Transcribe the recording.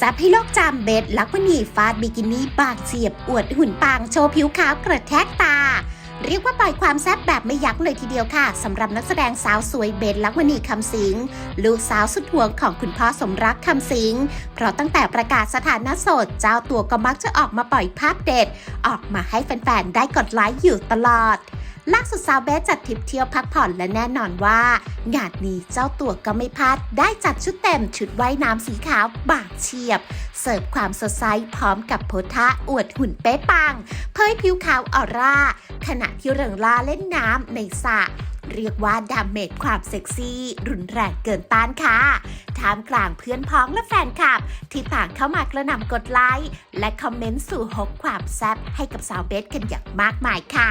ซับให้โลกจำเบสลักวนีฟาดบิกินี่บางเฉียบอวดหุ่นปางโชว์ผิวขาวกระแทกตา เรียกว่าปล่อยความแซ่บแบบไม่ยั้งเลยทีเดียวค่ะสำหรับนักแสดงสาวสวยเบสลักวณีคำสิง ลูกสาวสุดห่วงของคุณพ่อสมรักคำสิง เพราะตั้งแต่ประกาศสถานะโสด เจ้าตัวก็มักจะออกมาปล่อยภาพเด็ด ออกมาให้แฟนๆได้กดไลค์อยู่ตลอด ล่าสุดสาวเบสจัดทริปเที่ยวพักผ่อนและแน่นอนว่า งานนี้เจ้าตัวก็ไม่พลาดได้จัดชุดเต็มชุดว่ายน้ำสีขาวบางเฉียบ เสิร์ฟความสดใสพร้อมกับโพธะอวดหุ่นเป๊ะปัง เผยผิวขาวออร่า ขณะที่เริงล่าเล่นน้ำในสระเรียกว่าดาเมจความเซ็กซี่ รุนแรงเกินต้านค่ะท่ามกลางเพื่อนพ้องและแฟนคลับ ที่ต่างเข้ามากระหน่ำกดไลค์ และคอมเมนต์สู่หกความแซ่บให้กับสาวเบสกันอย่างมากมายค่ะ